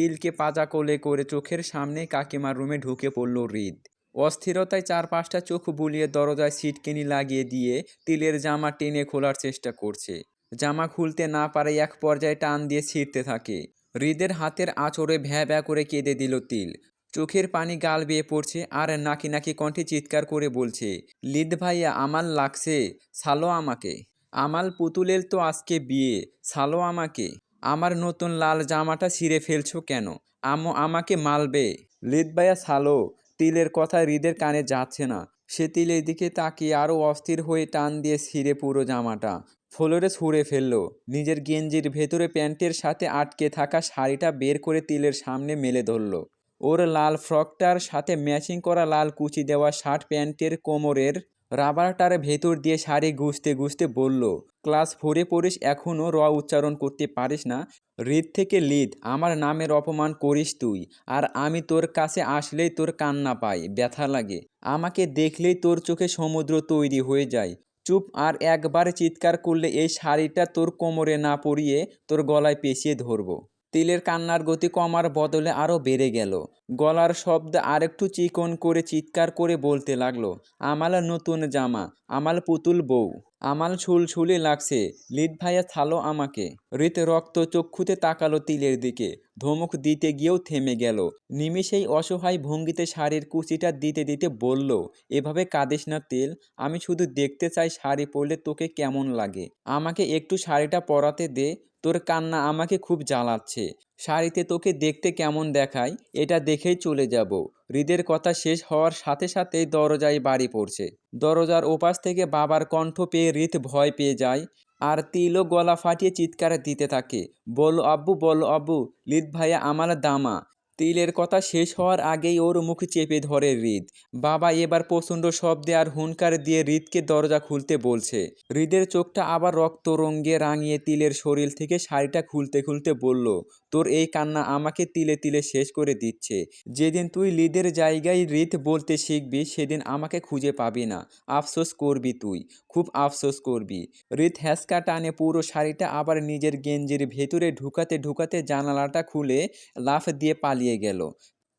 তিলকে পাজা কোলে করে চোখের সামনে কাকিমার রুমে ঢুকে পড়ল হৃদ। অস্থিরতায় চার পাঁচটা চোখ বুলিয়ে দরজায় সিটকেনি লাগিয়ে দিয়ে তিলের জামা টেনে খোলার চেষ্টা করছে। জামা খুলতে না পারে এক পর্যায়ে টান দিয়ে ছিঁড়তে থাকে। হৃদের হাতের আঁচড়ে ভ্যা ভ্যা করে কেঁদে দিল তিল। চোখের পানি গাল বেয়ে পড়ছে আর নাকি নাকি কণ্ঠে চিৎকার করে বলছে লিদ ভাইয়া আমার লাগছে সালো আমাকে। আমাল পুতুলের তো আজকে বিয়ে সালো আমাকে। আমার নতুন লাল জামাটা ছিঁড়ে ফেলছো কেন? আম্মু আমাকে মালবে। লিদ ভাইয়া সালো তিলের কথা হৃদের কানে যাচ্ছে না। সে তিলের দিকে তাকিয়ে আরও অস্থির হয়ে টান দিয়ে ছিঁড়ে পুরো জামাটা। ফ্লোরে ছুঁড়ে ফেলল। নিজের গেঞ্জির ভেতরে প্যান্টের সাথে আটকে থাকা শাড়িটা বের করে তিলের সামনে মেলে ধরলো। ওর লাল ফ্রকটার সাথে ম্যাচিং করা লাল কুচি দেওয়া শার্ট প্যান্টের কোমরের রাবারটার ভেতর দিয়ে শাড়ি গুছতে গুছতে বলল, ক্লাস ফোরে পড়িস এখনও র উচ্চারণ করতে পারিস না। হৃদ থেকে লিদ, আমার নামের অপমান করিস তুই, আর আমি তোর কাছে আসলেই তোর কান্না পাই, ব্যথা লাগে। আমাকে দেখলেই তোর চোখে সমুদ্র তৈরি হয়ে যায়। চুপ, আর একবার চিৎকার করলে এই শাড়িটা তোর কোমরে না পরিয়ে তোর গলায় পেঁচিয়ে ধরবো। তিলের কান্নার গতি কমার বদলে আরও বেড়ে গেল। গলার শব্দ আরেকটু চিকন করে চিৎকার করে বলতে লাগল, আমাল নতুন জামা, আমাল পুতুল বউ, আমাল ছুলছুলি লাগছে লিদ ভাইয়া থালো আমাকে। রীত রক্ত চক্ষুতে তাকালো তিলের দিকে, ধমক দিতে গিয়েও থেমে গেল। নিমিষেই অসহায় ভঙ্গিতে শাড়ির কুচিটা দিতে দিতে বলল, এভাবে কাঁদিস না তেল, আমি শুধু দেখতে চাই শাড়ি পরলে তোকে কেমন লাগে। আমাকে একটু শাড়িটা পরাতে দে তোর কান্না আমাকে খুব জ্বালাচ্ছে। শাড়িতে তোকে দেখতে কেমন দেখায়, এটা দেখেই চলে যাব। হৃদের কথা শেষ হওয়ার সাথে সাথেই দরজায় বাড়ি পড়ছে। দরজার ওপাশ থেকে বাবার কণ্ঠ পেয়ে হৃদ ভয় পেয়ে যায় আর তিলও গলা ফাটিয়ে চিৎকার দিতে থাকে। বলো আব্বু বলো আব্বু লিদ ভাইয়া আমার দামা। তিলের কথা শেষ হওয়ার আগেই ওর মুখ চেপে ধরে হৃদ। বাবা এবার প্রচণ্ড শব্দে আর হুনকার দিয়ে হৃদকে দরজা খুলতে বলছে। হৃদের চোখটা আবার রক্ত রঙ্গে রাঙিয়ে তিলের শরীর থেকে শাড়িটা খুলতে খুলতে বলল তোর এই কান্না আমাকে তিলে তিলে শেষ করে দিচ্ছে। যেদিন তুই লিদের জায়গায় হৃদ বলতে শিখবি, সেদিন আমাকে খুঁজে পাবি না। আফসোস করবি তুই, খুব আফসোস করবি। হৃদ হ্যাসকা টানে পুরো শাড়িটা, আবার নিজের গেঞ্জির ভেতরে ঢুকাতে ঢুকাতে জানালাটা খুলে লাফ দিয়ে পালিয়ে গেল।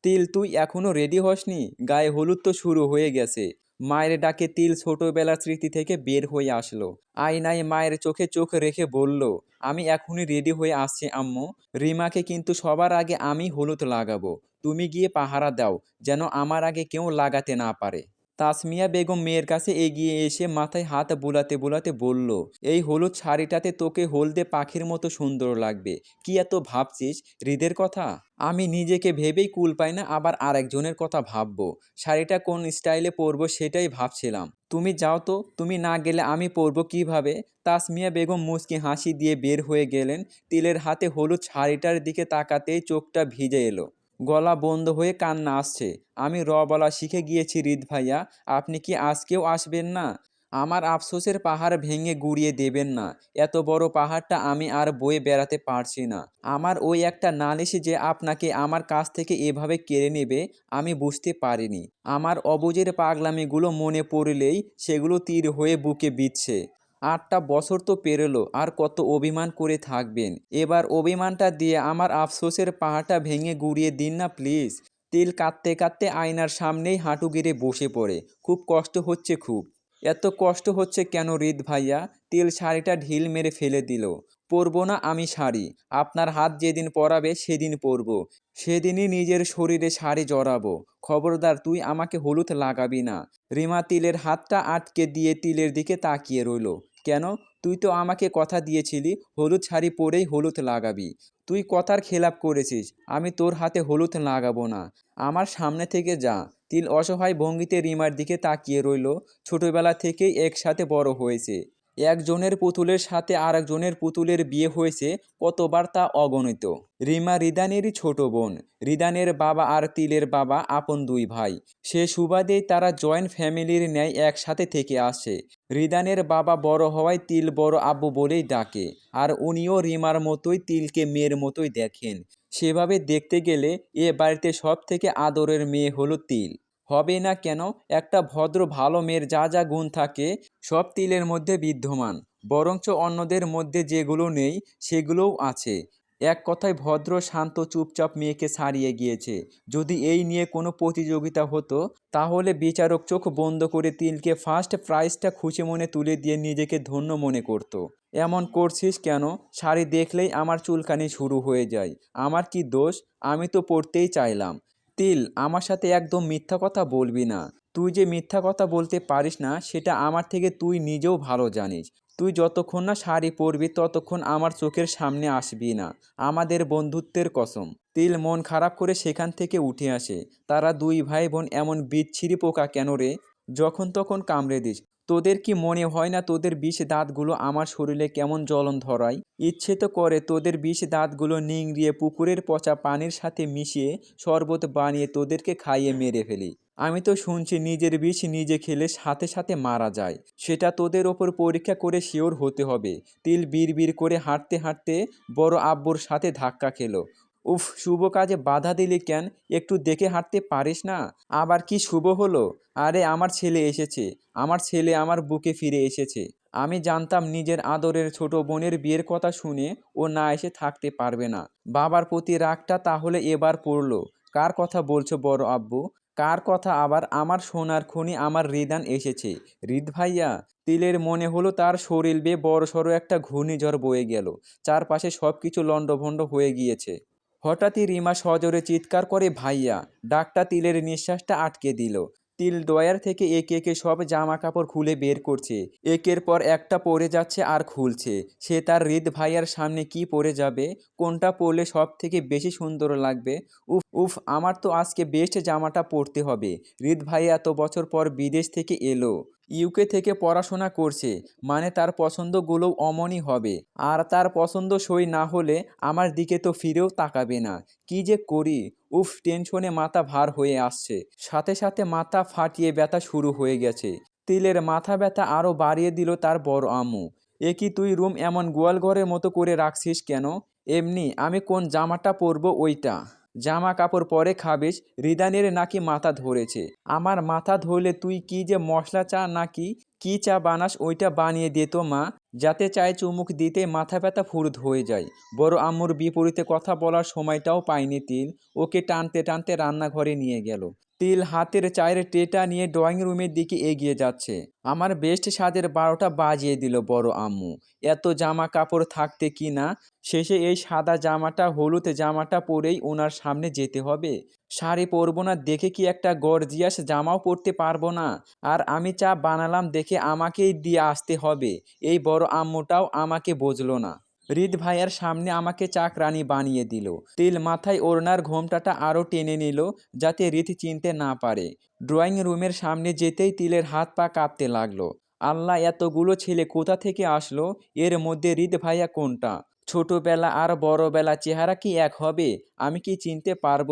তিল, তুই এখনও রেডি হসনি? গায়ে হলুদ তো শুরু হয়ে গেছে। মায়ের ডাকে তিল ছোটবেলার স্মৃতি থেকে বের হয়ে আসলো। আয়নায় মায়ের চোখে চোখ রেখে বলল, আমি এখনই রেডি হয়ে আসছি, আম্মু। রিমাকে কিন্তু সবার আগে আমি হলুদ লাগাবো। তুমি গিয়ে পাহারা দাও, যেন আমার আগে কেউ লাগাতে না পারে। তাসমিয়া বেগম মেয়ের কাছে এগিয়ে এসে মাথায় হাত বুলাতে বুলাতে বলল, এই হলুদ শাড়িটাতে তোকে হলদে পাখির মতো সুন্দর লাগবে। কি এত ভাবছিস? হৃদের কথা? আমি নিজেকে ভেবেই কুল পাই না, আবার আরেকজনের কথা ভাববো। শাড়িটা কোন স্টাইলে পরবো সেটাই ভাবছিলাম। তুমি যাও তো, তুমি না গেলে আমি পরবো কীভাবে? তাসমিয়া বেগম মুচকি হাসি দিয়ে বের হয়ে গেলেন। তিলের হাতে হলুদ শাড়িটার দিকে তাকাতেই চোখটা ভিজে এলো। গলা বন্ধ হয়ে কান্না আসছে। আমি র বলা শিখে গিয়েছি হৃদ ভাইয়া, আপনি কি আজকেও আসবেন না? আমার আফসোসের পাহাড় ভেঙে গুড়িয়ে দেবেন না। এত বড় পাহাড়টা আমি আর বয়ে বেড়াতে পারছি না। আমার ওই একটা নালিশ যে আপনাকে আমার কাছ থেকে এভাবে কেড়ে নেবে, আমি বুঝতে পারিনি। আমার অবুজের পাগলামিগুলো মনে পড়লেই সেগুলো তীর হয়ে বুকে বিচ্ছে আটটা বছর তো পেরোলো, আর কত অভিমান করে থাকবেন। এবার অভিমানটা দিয়ে আমার আফসোসের পাহাড়টা ভেঙে গুড়িয়ে দিন না, প্লিজ। তিল কাঁদতে কাঁদতে আয়নার সামনেই হাঁটু গেড়ে বসে পড়ে। খুব কষ্ট হচ্ছে খুব। এত কষ্ট হচ্ছে কেন রিদ ভাইয়া? তিল শাড়িটা ঢিল মেরে ফেলে দিল। পরবো না আমি শাড়ি। আপনার হাত যেদিন পরাবে সেদিন পরবো। সেদিনই নিজের শরীরে শাড়ি জড়াবো। খবরদার, তুই আমাকে হলুদ লাগাবি না। রিমা তিলের হাতটা আটকে দিয়ে তিলের দিকে তাকিয়ে রইল। কেন? তুই তো আমাকে কথা দিয়েছিলি, হলুদ শাড়ি পরেই হলুদ লাগাবি। তুই কথার খেলাপ করেছিস, আমি তোর হাতে হলুদ লাগাবো না। আমার সামনে থেকে যা। তিল অসহায় ভঙ্গিতে রিমার দিকে তাকিয়ে রইল, ছোটোবেলা থেকেই একসাথে বড় হয়েছে। একজনের পুতুলের সাথে আরেকজনের পুতুলের বিয়ে হয়েছে, কতবার তা অগণিত। রিমা রিদানেরই ছোট বোন। রিদানের বাবা আর তিলের বাবা আপন দুই ভাই। সে সুবাদেই তারা জয়েন্ট ফ্যামিলির ন্যায় একসাথে থেকে আসে। রিদানের বাবা বড় হওয়ায় তিল বড় আব্বু বলেই ডাকে, আর উনিও রিমার মতোই তিলকে মেয়ের মতোই দেখেন। সেভাবে দেখতে গেলে এ বাড়িতে সব থেকে আদরের মেয়ে হলো তিল। হবে না কেন? একটা ভদ্র ভালো মেয়ের যা যা গুণ থাকে, সব তিলের মধ্যে বিদ্যমান। বরঞ্চ অন্যদের মধ্যে যেগুলো নেই, সেগুলোও আছে। এক কথায় ভদ্র, শান্ত, চুপচাপ মেয়েকে ছাড়িয়ে গিয়েছে। যদি এই নিয়ে কোনো প্রতিযোগিতা হতো, তাহলে বিচারক চোখ বন্ধ করে তিলকে ফার্স্ট প্রাইজটা খুশি মনে তুলে দিয়ে নিজেকে ধন্য মনে করত। এমন করছিস কেন? শাড়ি দেখলেই আমার চুলকানি শুরু হয়ে যায়। আমার কি দোষ? আমি তো পড়তেই চাইলাম। তিল আমার সাথে একদম মিথ্যা কথা বলবি না। তুই যে মিথ্যা কথা বলতে পারিস না, সেটা আমার থেকে তুই নিজেও ভালো জানিস। তুই যতক্ষণ না শাড়ি পরবি, ততক্ষণ আমার চোখের সামনে আসবি না। আমাদের বন্ধুত্বের কসম। তিল মন খারাপ করে সেখান থেকে উঠে আসে। তারা দুই ভাই বোন এমন বিচ্ছিরি পোকা কেন রে? যখন তখন কামড়ে দিস। তোদের কি মনে হয় না তোদের বিষ দাঁতগুলো আমার শরীরে কেমন জ্বলন ধরায়? ইচ্ছে তো করে তোদের বিষ দাঁতগুলো নিংড়িয়ে পুকুরের পচা পানির সাথে মিশিয়ে শরবত বানিয়ে তোদেরকে খাইয়ে মেরে ফেলি। আমি তো শুনছি নিজের বিষ নিজে খেলে সাথে সাথে মারা যায়। সেটা তোদের ওপর পরীক্ষা করে শিওর হতে হবে। তিল বিড় করে হাঁটতে হাঁটতে বড় আব্বুর সাথে ধাক্কা খেলো। উফ, শুভ কাজে বাধা দিলি কেন? একটু দেখে হাঁটতে পারিস না? আবার কি শুভ হলো? আরে, আমার ছেলে এসেছে। আমার ছেলে আমার বুকে ফিরে এসেছে। আমি জানতাম নিজের আদরের ছোট বোনের বিয়ের কথা শুনে ও না এসে থাকতে পারবে না। বাবার প্রতি রাগটা তাহলে এবার পড়ল। কার কথা বলছো বড় আব্বু? কার কথা আবার আমার সোনার খনি আমার রিদান এসেছে? রিদ ভাইয়া, তিলের মনে হলো তার শরীর বেয়ে বড় সড়ো একটা ঘূর্ণিঝড় বয়ে গেল। চারপাশে সব কিছু লণ্ডভণ্ড হয়ে গিয়েছে। হঠাৎই রিমা সজোরে চিৎকার করে, ভাইয়া! ডাকটা তিলের নিঃশ্বাসটা আটকে দিল। তিল ডয়ার থেকে একে একে সব জামা কাপড় খুলে বের করছে। একের পর একটা পরে যাচ্ছে আর খুলছে। সে তার হৃদ ভাইয়ার সামনে কি পরে যাবে? কোনটা পরলে সব থেকে বেশি সুন্দর লাগবে? উফ উফ, আমার তো আজকে বেস্ট জামাটা পরতে হবে। হৃদ ভাইয়া এত বছর পর বিদেশ থেকে এলো। ইউকে থেকে পড়াশোনা করছে মানে তার পছন্দগুলোও অমনই হবে। আর তার পছন্দ সই না হলে আমার দিকে তো ফিরেও তাকাবে না। কি যে করি? উফ, টেনশনে মাথা ভার হয়ে আসছে। সাথে সাথে মাথা ফাটিয়ে ব্যথা শুরু হয়ে গেছে। তিলের মাথা ব্যথা আরও বাড়িয়ে দিল তার বড় আম্মু। এ কি তুই রুম এমন গোয়াল ঘরের মতো করে রাখছিস কেন? এমনি, আমি কোন জামাটা পরবো ওইটা? জামা কাপড় পরে খাবিস রিদানের নাকি মাথা ধরেছে। আমার মাথা ধরলে তুই কি যে মশলা চা নাকি, কি চা বানাস ওইটা বানিয়ে দে তো মা। যাতে চায় চুমুক দিতে মাথা ব্যথা ফুরুত হয়ে যায়। বড় আম্মুর বিপরীতে কথা বলার সময়টাও পায়নি তিল ওকে টানতে টানতে রান্নাঘরে নিয়ে গেল। তিল হাতের চায়ের ট্রেটা নিয়ে ড্রয়িং রুমের দিকে এগিয়ে যাচ্ছে। আমার বেস্ট স্বাদের বারোটা বাজিয়ে দিল বড় আম্মু। এত জামা কাপড় থাকতে কি না? শেষে এই সাদা জামাটা, হলুদ জামাটা পরেই ওনার সামনে যেতে হবে। শাড়ি পরবো না, দেখে কি একটা গর্জিয়াস জামাও পরতে পারব না? আর আমি চা বানালাম দেখে আমাকেই দিয়ে আসতে হবে। এই বড় আম্মুটাও আমাকে বুঝলো না। রিদ ভাইয়ার সামনে আমাকে চাকরানি বানিয়ে দিল। তিল মাথায় ওড়নার ঘোমটাটা আরও টেনে নিল যাতে রিত চিনতে না পারে। ড্রয়িং রুমের সামনে যেতেই তিলের হাত পা কাঁপতে লাগল। আল্লাহ, এতগুলো ছেলে কোথা থেকে আসলো? এর মধ্যে রিদ ভাইয়া কোনটা? ছোটবেলা আর বড়বেলা চেহারা কি এক হবে? আমি কি চিনতে পারব?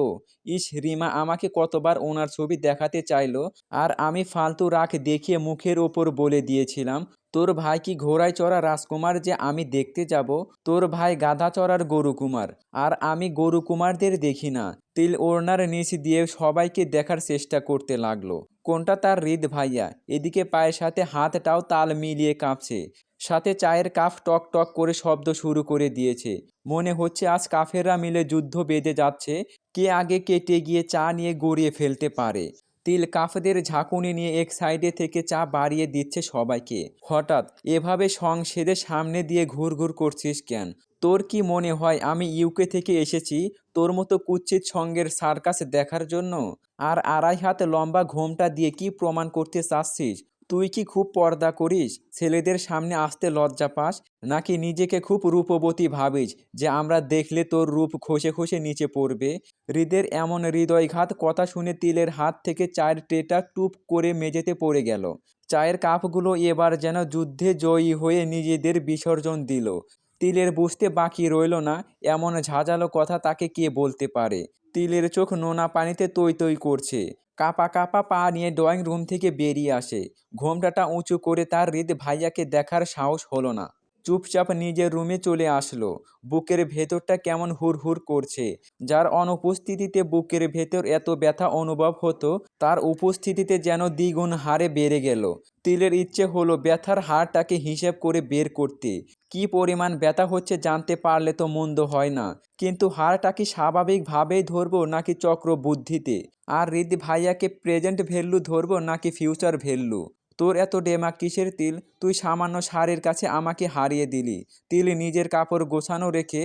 ইস, রিমা আমাকে কতবার ওনার ছবি দেখাতে চাইলো, আর আমি ফালতু রাখ দেখিয়ে মুখের ওপর বলে দিয়েছিলাম, তোর ভাই কি ঘোড়ায় চড়া রাজকুমার যে আমি দেখতে যাব? তোর ভাই গাধা চড়ার গরুকুমার, আর আমি গরুকুমারদের দেখি না। তিল ওড়নার নিচ দিয়ে সবাইকে দেখার চেষ্টা করতে লাগল। কোনটা তার হৃদ ভাইয়া? এদিকে পায়ের সাথে হাতটাও তাল মিলিয়ে কাঁপছে। সাথে চায়ের কাফ টক টক করে শব্দ শুরু করে দিয়েছে। মনে হচ্ছে আজ কাফেররা মিলে যুদ্ধ বেঁধে যাচ্ছে, কে আগে কেটে গিয়ে চা নিয়ে গড়িয়ে ফেলতে পারে। তিল কাফদের ঝাঁকুনি নিয়ে এক সাইডে থেকে চা বাড়িয়ে দিচ্ছে সবাইকে। হঠাৎ, এভাবে সংসেদে সামনে দিয়ে ঘুর ঘুর করছিস কেন? তোর কি মনে হয় আমি ইউকে থেকে এসেছি? তোর মতো কুচ্ছিত সঙ্গের সার্কাস দেখার জন্য? আর আড়াই হাত লম্বা ঘোমটা দিয়ে কি প্রমাণ করতে চাচ্ছিস? তুই কি খুব পর্দা করিস? ছেলেদের সামনে আসতে লজ্জা পাস? নাকি নিজেকে খুব রূপবতী ভাবিস যে আমরা দেখলে তোর রূপ খসে খসে নিচে পড়বে? হৃদের এমন হৃদয়ঘাত কথা শুনে তিলের হাত থেকে চায়ের ট্রেটা টুপ করে মেঝেতে পড়ে গেল। চায়ের কাপগুলো এবার যেন যুদ্ধে জয়ী হয়ে নিজেদের বিসর্জন দিল। তিলের বুঝতে বাকি রইল না, এমন ঝাঁঝালো কথা তাকে কে বলতে পারে? তিলের চোখ নোনা পানিতে তৈ তৈ করছে। কাপা কাপা পা নিয়ে ড্রয়িং রুম থেকে বেরিয়ে আসে। ঘোমটাটা উঁচু করে তার হৃদ ভাইয়াকে দেখার সাহস হলো না। চুপচাপ নিজের রুমে চলে আসলো। বুকের ভেতরটা কেমন হুড়হুড় করছে। যার অনুপস্থিতিতে বুকের ভেতর এত ব্যথা অনুভব হতো, তার উপস্থিতিতে যেন দ্বিগুণ হারে বেড়ে গেল। তিলের ইচ্ছে হলো ব্যথার হারটাকে হিসেব করে বের করতে। কি পরিমাণ ব্যথা হচ্ছে জানতে পারলে তো মন্দ হয় না। কিন্তু হারটা কি স্বাভাবিকভাবেই ধরবো নাকি চক্র বুদ্ধিতে আর রিদি ভাইয়াকে প্রেজেন্ট ভ্যালু ধরবো নাকি ফিউচার ভ্যালু তোর এত ডেমা কিসের তিল? তুই সামান্য সারের কাছে আমাকে হারিয়ে দিলি। তিল নিজের কাপড় গোছানো রেখে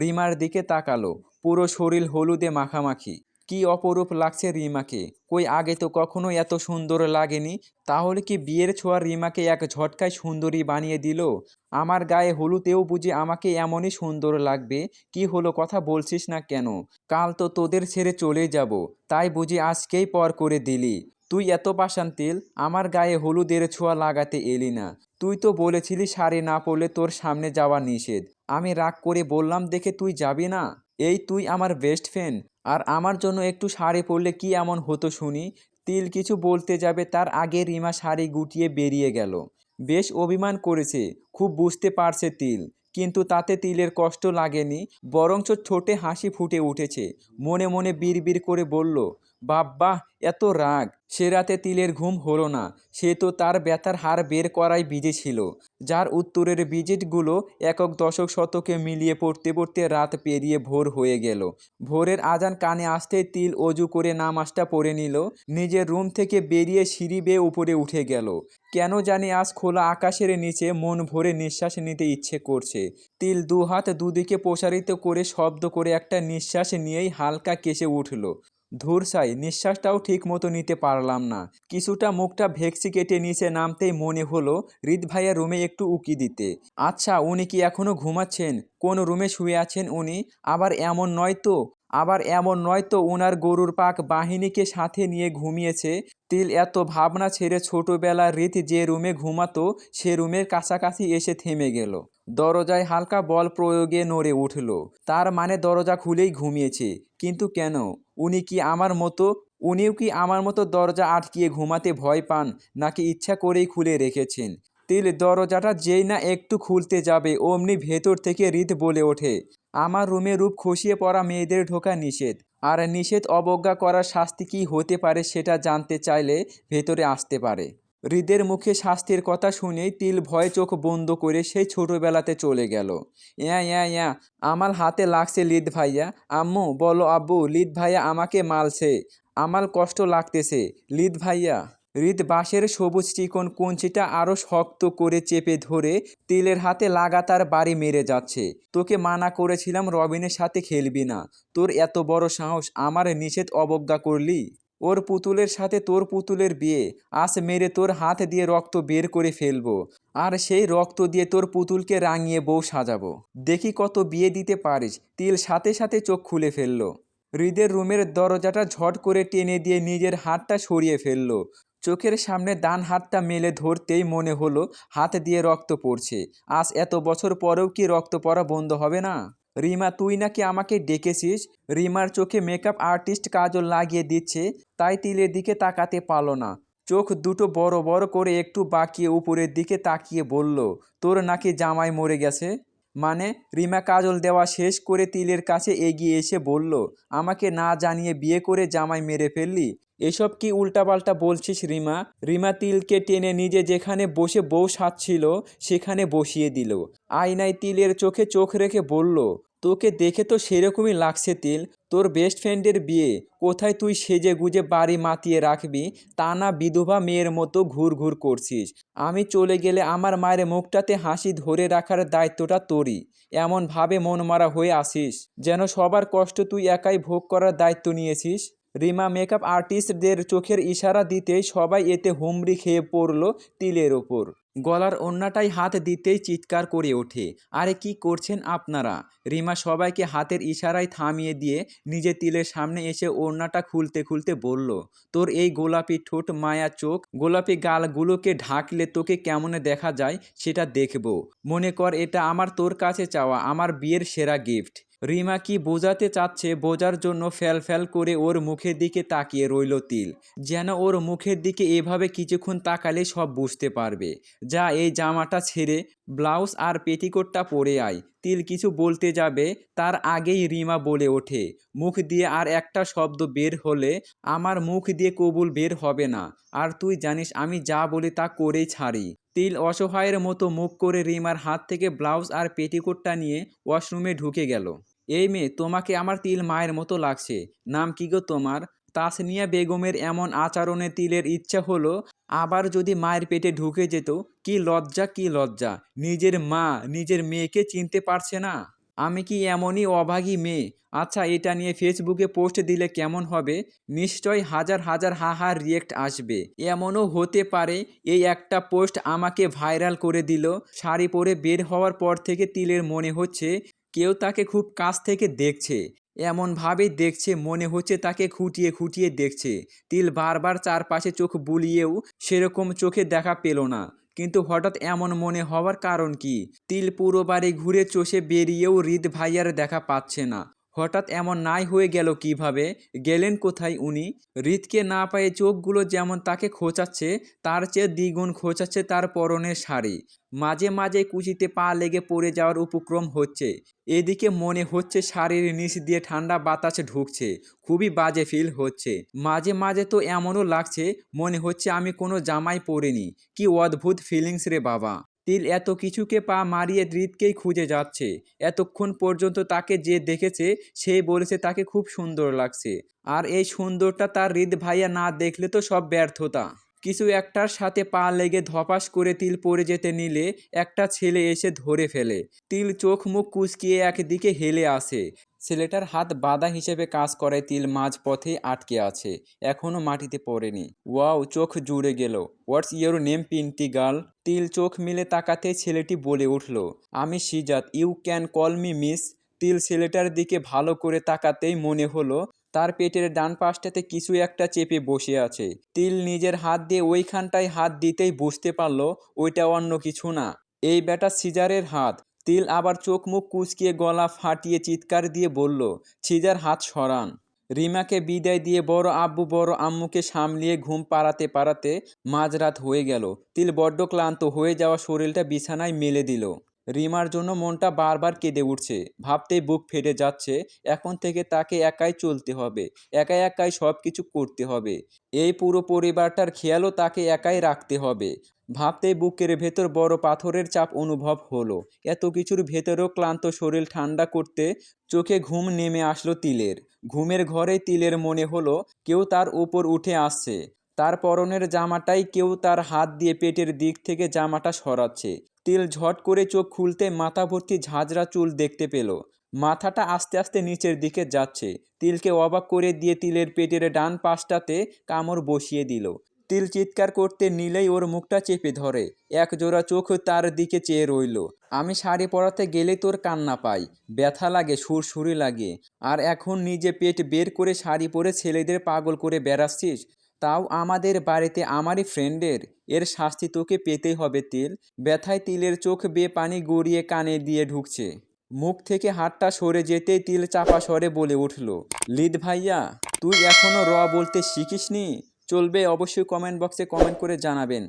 রিমার দিকে তাকালো। পুরো শরীর হলুদে মাখামাখি। কি অপরূপ লাগছে রিমাকে। কই আগে তো কখনো এত সুন্দর লাগেনি। তাহলে কি বিয়ের ছোঁয়া রিমাকে এক ঝটকায় সুন্দরী বানিয়ে দিল? আমার গায়ে হলুদেও বুঝি আমাকে এমনই সুন্দর লাগবে। কি হলো কথা বলছিস না কেন? কাল তো তোদের ছেড়ে চলে যাব। তাই বুঝি আজকেই পর করে দিলি। তুই এত পাষাণ তেল, আমার গায়ে হলুদের ছোঁয়া লাগাতে এলি না। তুই তো বলেছিলি শাড়ি না পরলে তোর সামনে যাওয়া নিষেধ। আমি রাগ করে বললাম, দেখে তুই যাবি না? এই তুই আমার বেস্ট ফ্রেন্ড আর আমার জন্য একটু শাড়ি পরলে কি এমন হতো শুনি? তিল কিছু বলতে যাবে, তার আগে রিমা শাড়ি গুটিয়ে বেরিয়ে গেল। বেশ অভিমান করেছে, খুব বুঝতে পারছে তিল, কিন্তু তাতে তিলের কষ্ট লাগেনি, বরঞ্চ ঠোঁটে হাসি ফুটে উঠেছে। মনে মনে বিড়বিড় করে বলল বাব্বা, এত রাগ। সে রাতে তিলের ঘুম হলো না। সে তো তার ব্যথার হার বের করাই বিজে ছিল। যার উত্তরের বিজিটগুলো একক দশক শতকে মিলিয়ে পড়তে পড়তে রাত পেরিয়ে ভোর হয়ে গেল। ভোরের আজান কানে আসতেই তিল অজু করে নামাজটা পড়ে নিল। নিজের রুম থেকে বেরিয়ে সিঁড়ি বেয়ে উপরে উঠে গেল। কেন জানি আজ খোলা আকাশের নিচে মন ভরে নিঃশ্বাস নিতে ইচ্ছে করছে। তিল দু হাত দুদিকে প্রসারিত করে শব্দ করে একটা নিঃশ্বাস নিয়েই হালকা কেসে উঠল। ধুরসাই নিঃশ্বাসটাও ঠিক মতো নিতে পারলাম না। কিছুটা মুখটা ভেক্সি কেটে নিচে নামতেই মনে হলো হৃদ ভাইয়া রুমে একটু উকি দিতে। আচ্ছা উনি কি এখনও ঘুমাচ্ছেন? কোন রুমে শুয়ে আছেন উনি? আবার এমন নয় তো? আবার এমন নয় তো ওনার গরুর পাক বাহিনীকে সাথে নিয়ে ঘুমিয়েছে? তিল এত ভাবনা ছেড়ে ছোটবেলার রীতি যে রুমে ঘুমাতো, সে রুমের কাছাকাছি এসে থেমে গেল। দরজায় হালকা বল প্রয়োগে নড়ে উঠল। তার মানে দরজা খুলেই ঘুমিয়েছে। কিন্তু কেন? উনি কি আমার মতো? উনিও কি আমার মতো দরজা আটকিয়ে ঘুমাতে ভয় পান, নাকি ইচ্ছা করেই খুলে রেখেছেন? তিল, দরজাটা যেই না একটু খুলতে যাবে, অমনি ভেতর থেকে হৃদ বলে ওঠে। আমার রুমে রূপ খসিয়ে পড়া মেয়েদের ঢোকা নিষেধ। আর নিষেধ অবজ্ঞা করার শাস্তি কি হতে পারে সেটা জানতে চাইলে ভেতরে আসতে পারে। হৃদের মুখে শাস্তির কথা শুনেই তিল ভয়ে চোখ বন্ধ করে সেই ছোটবেলাতে চলে গেল। ইয়া ইয়া ইয়া, আমার হাতে লাগছে লিদ ভাইয়া। আম্মু, বলো আব্বু লিদ ভাইয়া আমাকে মালছে আমার কষ্ট লাগতেছে। লিদ ভাইয়া, হৃদ বাঁশের সবুজ চিকন কঞ্চিটা আরও শক্ত করে চেপে ধরে তিলের হাতে লাগাতার বাড়ি মেরে যাচ্ছে। তোকে মানা করেছিলাম রবিনের সাথে খেলবি না। তোর এত বড় সাহস আমার নিষেধ অবজ্ঞা করলি? ওর পুতুলের সাথে তোর পুতুলের বিয়ে। আজ মেরে তোর হাত দিয়ে রক্ত বের করে ফেলব। আর সেই রক্ত দিয়ে তোর পুতুলকে রাঙিয়ে বউ সাজাবো। দেখি কত বিয়ে দিতে পারিস। তিল সাথে সাথে চোখ খুলে ফেলল। হৃদের রুমের দরজাটা ঝট করে টেনে দিয়ে নিজের হাতটা সরিয়ে ফেলল। চোখের সামনে ডান হাতটা মেলে ধরতেই মনে হলো হাত দিয়ে রক্ত পড়ছে। আজ এত বছর পরেও কি রক্ত পড়া বন্ধ হবে না? রিমা, তুই নাকি আমাকে ডেকেছিস? রিমার চোখে মেকআপ আর্টিস্ট কাজল লাগিয়ে দিচ্ছে, তাই তিলের দিকে তাকাতে পারল না। চোখ দুটো বড় বড় করে একটু বাঁকিয়ে উপরের দিকে তাকিয়ে বলল, তোর নাকি জামাই মরে গেছে? মানে রিমা কাজল দেওয়া শেষ করে তিলের কাছে এগিয়ে এসে বলল, আমাকে না জানিয়ে বিয়ে করে জামাই মেরে ফেললি? এসব কি উল্টাপাল্টা বলছিস রিমা? রিমা তিলকে টেনে নিজে যেখানে বসে বউ সাজছিল, সেখানে বসিয়ে দিল। আয়নায় তিলের চোখে চোখ রেখে বলল তোকে দেখে তো সেরকমই লাগছে তিল। তোর বেস্ট ফ্রেন্ডের বিয়ে। কোথায় তুই সেজে গুজে বাড়ি মাতিয়ে রাখবি? তা না বিধবা মেয়ের মতো ঘুর ঘুর করছিস। আমি চলে গেলে আমার মায়ের মুখটাতে হাসি ধরে রাখার দায়িত্বটা তোরই। এমনভাবে মন মারা হয়ে আসিস, যেন সবার কষ্ট তুই একাই ভোগ করার দায়িত্ব নিয়েছিস। রিমা মেকআপ আর্টিস্টদের চোখের ইশারা দিতেই সবাই এতে হুমড়ি খেয়ে পড়ল তিলের ওপর। গলার অন্যটাই হাত দিতেই চিৎকার করে ওঠে। আরে কি করছেন আপনারা? রিমা সবাইকে হাতের ইশারায় থামিয়ে দিয়ে নিজে তিলের সামনে এসে ওড়নাটা খুলতে খুলতে বলল, তোর এই গোলাপি ঠোঁট মায়া চোখ, গোলাপি গালগুলোকে ঢাকলে তোকে কেমনে দেখা যায় সেটা দেখব। মনে কর এটা আমার তোর কাছে চাওয়া, আমার বিয়ের সেরা গিফট রিমা কি বোঝাতে চাচ্ছে বোঝার জন্য ফ্যাল ফ্যাল করে ওর মুখের দিকে তাকিয়ে রইল তিল, যেন ওর মুখের দিকে এভাবে কিছুক্ষণ তাকালে সব বুঝতে পারবে। যা এই জামাটা ছেড়ে ব্লাউজ আর পেটিকোটটা পরে আয়। তিল কিছু বলতে যাবে, তার আগেই রিমা বলে ওঠে, মুখ দিয়ে আর একটা শব্দ বের হলে আমার মুখ দিয়ে কবুল বের হবে না। আর তুই জানিস আমি যা বলি তা করেই ছাড়ি। তিল অসহায়ের মতো মুখ করে রিমার হাত থেকে ব্লাউজ আর পেটিকোটটা নিয়ে ওয়াশরুমে ঢুকে গেল। এই মেয়ে, তোমাকে আমার তিল মায়ের মতো লাগছে। নাম কি গো তোমার? তাসনিয়া বেগমের এমন আচরণে তিলের ইচ্ছা হলো আবার যদি মায়ের পেটে ঢুকে যেত, কি লজ্জা কি লজ্জা। নিজের মা, নিজের মেয়েকে চিনতে পারছে না। আমি কি এমনই অভাগী মেয়ে? আচ্ছা এটা নিয়ে ফেসবুকে পোস্ট দিলে কেমন হবে? নিশ্চয় হাজার হাজার হাহা রিয়েক্ট আসবে। এমনও হতে পারে, এই একটা পোস্ট আমাকে ভাইরাল করে দিল। শাড়ি পরে বের হওয়ার পর থেকে তিলের মনে হচ্ছে, কেউ তাকে খুব কাছ থেকে দেখছে। এমনভাবেই দেখছে, মনে হচ্ছে তাকে খুঁটিয়ে খুঁটিয়ে দেখছে। তিল বারবার চারপাশে চোখ বুলিয়েও সেরকম চোখে দেখা পেল না। কিন্তু হঠাৎ এমন মনে হওয়ার কারণ কি? তিল পুরো বাড়ি ঘুরে চষে বেরিয়েও হৃদ ভাইয়ার দেখা পাচ্ছে না। হঠাৎ এমন নাই হয়ে গেল কীভাবে? গেলেন কোথায় উনি? হৃদকে না পায়ে চোখগুলো যেমন তাকে খোঁচাচ্ছে, তার চেয়ে দ্বিগুণ খোঁচাচ্ছে তার পরনের শাড়ি। মাঝে মাঝে কুচিতে পা লেগে পড়ে যাওয়ার উপক্রম হচ্ছে। এদিকে মনে হচ্ছে শাড়ির নিচ দিয়ে ঠান্ডা বাতাস ঢুকছে, খুবই বাজে ফিল হচ্ছে। মাঝে মাঝে তো এমনও লাগছে, মনে হচ্ছে আমি কোনো জামাই পরিনি। কি অদ্ভুত ফিলিংস রে বাবা। তিল এত কিছুকে পা মারিয়ে হৃদকেই খুঁজে যাচ্ছে। এতক্ষণ পর্যন্ত তাকে যে দেখেছে, সে বলেছে তাকে খুব সুন্দর লাগছে। আর এই সুন্দরটা তার হৃদ ভাইয়া না দেখলে তো সব ব্যর্থতা। কিছু একটার সাথে পা লেগে ধপাস করে তিল পড়ে যেতে নিলে একটা ছেলে এসে ধরে ফেলে। তিল চোখ মুখ কুচকিয়ে একদিকে হেলে আসে। ছেলেটার হাত বাধা হিসেবে কাজ করে তিল মাঝ পথে আটকে আছে, এখনও মাটিতে পড়েনি। ওয়াও, চোখ জুড়ে গেল। What's your name, pretty girl? তিল চোখ মিলে তাকাতে ছেলেটি বলে উঠল, আমি সিজাত, you can call me miss. তিল ছেলেটার দিকে ভালো করে তাকাতেই মনে হলো, তার পেটের ডান পাশটাতে কিছু একটা চেপে বসে আছে। তিল নিজের হাত দিয়ে ওইখানটায় হাত দিতেই বুঝতে পারল, ওইটা অন্য কিছু না। এই বেটা সিজারের হাত। তিল আবার চোখ মুখ কুচকিয়ে গলা ফাটিয়ে চিৎকার দিয়ে বলল, ছিজার হাত সরান। রিমাকে বিদায় দিয়ে বড় আব্বু বড় আম্মুকে সামলিয়ে ঘুম পাড়াতে পাড়াতে মাঝরাত হয়ে গেল। তিল বড্ড ক্লান্ত হয়ে যাওয়া শরীরটা বিছানায় মেলে দিল। রিমার জন্য মনটা বারবার কেঁদে উঠছে। ভাবতেই বুক ফেটে যাচ্ছে। এখন থেকে তাকে একাই চলতে হবে। একাই একাই সব কিছু করতে হবে। এই পুরো পরিবারটার খেয়ালও তাকে একাই রাখতে হবে। ভাবতেই বুকের ভেতর বড় পাথরের চাপ অনুভব হলো। এত কিছুর ভেতরেও ক্লান্ত শরীর ঠান্ডা করতে চোখে ঘুম নেমে আসলো তিলের। ঘুমের ঘরে তিলের মনে হলো, কেউ তার উপর উঠে আসছে। তার পরনের জামাটাই কেউ তার হাত দিয়ে পেটের দিক থেকে জামাটা সরাচ্ছে। তিল ঝট করে চোখ খুলতে মাথা ভর্তি ঝাঁঝরা চুল দেখতে পেল। মাথাটা আস্তে আস্তে নিচের দিকে যাচ্ছে। তিলকে অবাক করে দিয়ে তিলের পেটের ডান পাশটাতে কামড় বসিয়ে দিল। তিল চিৎকার করতে নিলেই ওর মুখটা চেপে ধরে। এক জোড়া চোখ তার দিকে চেয়ে রইল। আমি শাড়ি পরাতে গেলে তোর কান্না পাই। ব্যথা লাগে সুরসুরি লাগে। আর এখন নিজে পেট বের করে শাড়ি পরে ছেলেদের পাগল করে বেড়াচ্ছিস? তাও আমাদের বাড়িতে আমারই ফ্রেন্ডের এর শাস্তি তোকে পেতেই হবে, তিল। ব্যথায় তিলের চোখ বেয়ে পানি গড়িয়ে কানে দিয়ে ঢুকছে। মুখ থেকে হাতটা সরে যেতেই তিল চাপা স্বরে বলে উঠল, লিদ ভাইয়া, তুই এখনও র বলতে শিখিসনি? চলবে অবশ্যই কমেন্ট বক্সে কমেন্ট করে জানাবেন।